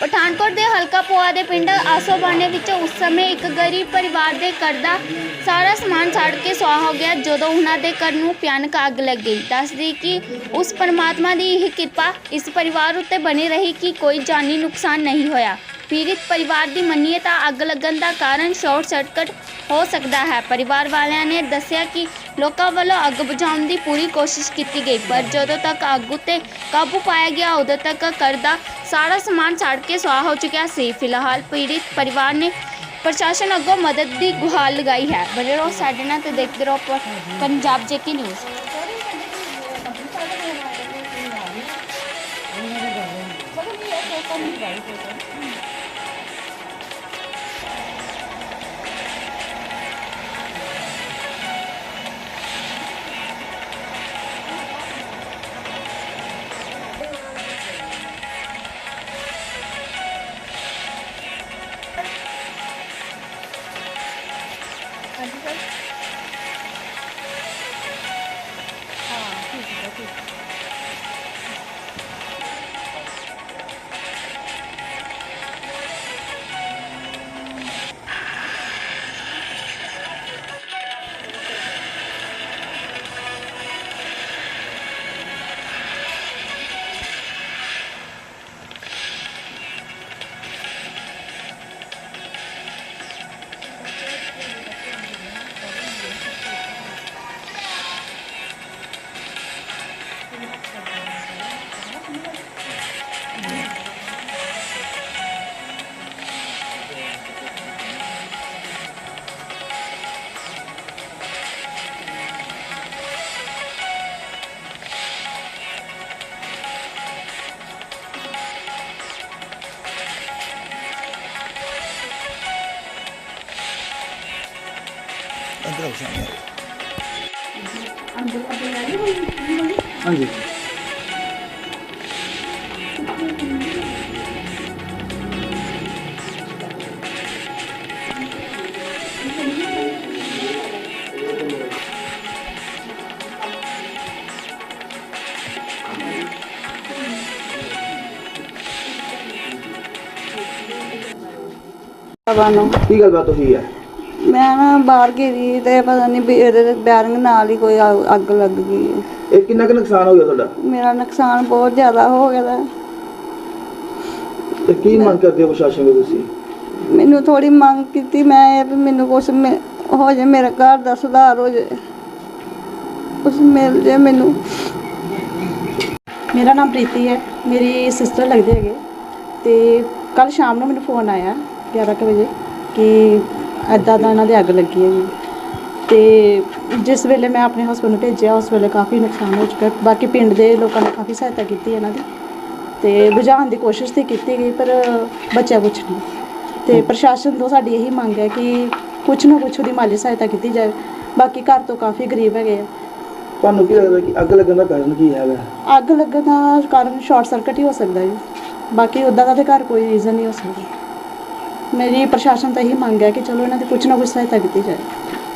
ਪਠਾਨਕੋਟ ਦੇ ਹਲਕਾ ਪੋਆ ਦੇ ਪਿੰਡ ਆਸੋਬਾਨੇ ਵਿੱਚ ਉਸ ਸਮੇਂ ਇੱਕ ਗਰੀਬ ਪਰਿਵਾਰ ਦੇ ਘਰ ਦਾ ਸਾਰਾ ਸਮਾਨ ਸੜ ਕੇ ਸੁਆਹ ਹੋ ਗਿਆ। ਜਦੋਂ ਉਹਨਾਂ ਦੇ ਘਰ ਨੂੰ ਭਿਆਨਕ ਅੱਗ ਲੱਗ ਗਈ। ਦੱਸਦੀ ਕਿ ਉਸ ਪਰਮਾਤਮਾ ਦੀ ਇਹ ਕਿਰਪਾ ਇਸ ਪਰਿਵਾਰ ਉੱਤੇ ਬਣੀ ਰਹੀ ਕਿ ਕੋਈ ਜਾਨੀ ਨੁਕਸਾਨ ਨਹੀਂ ਹੋਇਆ। ਪੀੜਿਤ ਪਰਿਵਾਰ ਦੀ ਮੰਨੀਏ ਤਾਂ ਅੱਗ ਲੱਗਣ ਦਾ ਕਾਰਨ ਸ਼ਾਰਟ ਸਰਕਟ ਹੋ ਸਕਦਾ ਹੈ। ਪਰਿਵਾਰ ਵਾਲਿਆਂ ਨੇ ਦੱਸਿਆ ਕਿ ਲੋਕਾਂ ਵੱਲੋਂ ਅੱਗ ਬੁਝਾਉਣ ਦੀ ਪੂਰੀ ਕੋਸ਼ਿਸ਼ ਕੀਤੀ ਗਈ, ਪਰ ਜਦੋਂ ਤੱਕ ਅੱਗ ਉੱਤੇ ਕਾਬੂ ਪਾਇਆ ਗਿਆ, ਉਦੋਂ ਤੱਕ ਘਰ ਦਾ ਸਾਰਾ ਸਮਾਨ ਸੜ ਕੇ ਸੁਆਹ ਹੋ ਚੁੱਕਿਆ ਸੀ। ਫਿਲਹਾਲ ਪੀੜਿਤ ਪਰਿਵਾਰ ਨੇ ਪ੍ਰਸ਼ਾਸਨ ਅੱਗੋਂ ਮਦਦ ਦੀ ਗੁਹਾਰ ਲਗਾਈ ਹੈ। ਬਣੇ ਰਹੋ ਸਾਡੇ ਨਾਲ ਤੇ ਦੇਖਦੇ ਰਹੋ ਪ- Punjab ਜੇਕੀ news. Andrew, Andrew, Andrew, Andrew, Andrew, Andrew, Andrew, Ah, não. E aí, Gabriel Torria? ਮੈਂ ਨਾ ਬਾਹਰ ਗਈ ਤੇ ਪਤਾ ਨਹੀਂ ਵੀ ਇਹਦੇ ਬੈਰਿੰਗ ਨਾਲ ਹੀ ਕੋਈ ਅੱਗ- ਅੱਗ ਲੱਗ ਗਈ ਹੈ। ਇਹ ਕਿੰਨਾ ਕੁ ਨੁਕਸਾਨ ਹੋ ਗਿਆ ਤੁਹਾਡਾ? ਮੇਰਾ ਨੁਕਸਾਨ ਬਹੁਤ ਜ਼ਿਆਦਾ ਹੋ ਗਿਆ ਦਾ। ਤੇ ਕੀ ਮੰਗ ਕਰਦੇ ਹੋ ਪ੍ਰਸ਼ਾਸਨ ਕੋਲ ਤੁਸੀਂ? ਮੈਨੂੰ ਥੋੜੀ ਮੰਗ ਕੀਤੀ ਮੈਂ ਇਹ ਵੀ ਮੈਨੂੰ ਕੁਛ ਮਿ- ਹੋ ਜਾਏ ਮੇਰੇ ਘਰ ਦਾ ਸੁਧਾਰ ਹੋ ਜਾਏ ਕੁਛ ਮਿਲ ਜੇ ਮੈਨੂੰ। ਮੇਰਾ ਨਾਮ ਪ੍ਰੀਤੀ ਹੈ ਮੇਰੀ ਸਿਸਟਰ ਲੱਗਦੇ ਹੈਗੇ। ਤੇ ਕੱਲ ਸ਼ਾਮ ਨੂੰ ਮੈਨੂੰ ਫੋਨ ਆਇਆ 11 ਕੁ ਵਜੇ ਕਿ ਐਦਾਂ ਦਾ ਇਹਨਾਂ ਦੇ ਅੱਗ ਲੱਗੀ ਹੈਗੀ ਤੇ ਜਿਸ ਵੇਲੇ ਮੈਂ ਆਪਣੇ ਹਸਬੰਦ ਨੂੰ ਭੇਜਿਆ ਉਸ ਵੇਲੇ ਕਾਫੀ ਨੁਕਸਾਨ ਹੋ ਚੁੱਕਾ। ਬਾਕੀ ਪਿੰਡ ਦੇ ਲੋਕਾਂ ਨੇ ਕਾਫੀ ਸਹਾਇਤਾ ਕੀਤੀ ਇਹਨਾਂ ਦੀ। ਤੇ ਬੁਝਾਉਣ ਦੀ ਕੋਸ਼ਿਸ਼ ਤੇ ਕੀਤੀ ਗਈ ਪਰ ਬਚਿਆ ਕੁਛ ਨਹੀਂ। ਤੇ ਪ੍ਰਸ਼ਾਸਨ ਤੋਂ ਸਾਡੀ ਇਹੀ ਮੰਗ ਹੈ ਕਿ ਕੁਛ ਨਾ ਕੁਛ ਉਹਦੀ ਮਾਲੀ ਸਹਾਇਤਾ ਕੀਤੀ ਜਾਵੇ। ਬਾਕੀ ਘਰ ਤੋਂ ਕਾਫੀ ਗਰੀਬ ਹੈਗੇ ਆ। ਤੁਹਾਨੂੰ ਕੀ ਲੱਗਦਾ ਕਿ ਅੱਗ ਲੱਗਣ ਦਾ ਕਾਰਨ ਕੀ ਹੈਗਾ? ਅੱਗ ਲੱਗਣ ਦਾ ਕਾਰਨ ਸ਼ਾਰਟ ਸਰਕਟ ਹੀ ਹੋ ਸਕਦਾ ਹੈ ਬਾਕੀ ਉੱਦਾਂ ਦਾ ਤੇ ਘਰ ਕੋਈ ਰੀਜ਼ਨ ਨਹੀਂ ਹੋ ਸਕਦਾ। ਮੇਰੀ ਪ੍ਰਸ਼ਾਸਨ ਤਾਂ ਇਹੀ ਮੰਗ ਹੈ ਕਿ ਚਲੋ ਇਹਨਾਂ ਦੀ ਕੁਛ ਨਾ ਕੁਛ ਸਹਾਇਤਾ ਕੀਤੀ ਜਾਏ।